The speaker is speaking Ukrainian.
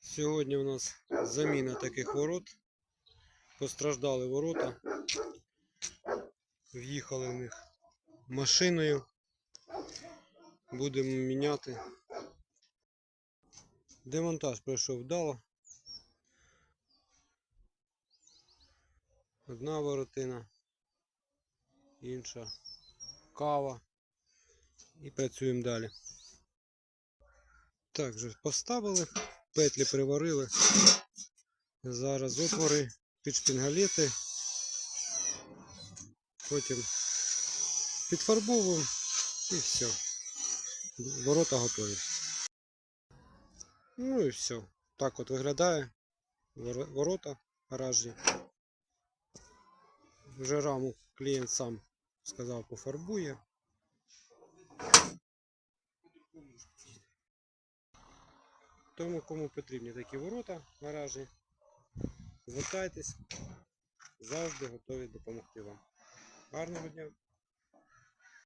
Сьогодні у нас заміна таких ворот. Постраждали ворота. В'їхали в них машиною. Будемо міняти. Демонтаж пройшов вдало. Одна воротина, інша кава. І працюємо далі. Так, вже поставили, петлі приварили. Зараз отвори під шпінгалети. Потім підфарбовуємо і все. Ворота готові. Ну і все. Так от виглядає ворота гаражні. Вже раму клієнт сам сказав пофарбує. Тому кому потрібні такі ворота гаражі, звертайтесь, завжди готові допомогти вам. Гарного дня!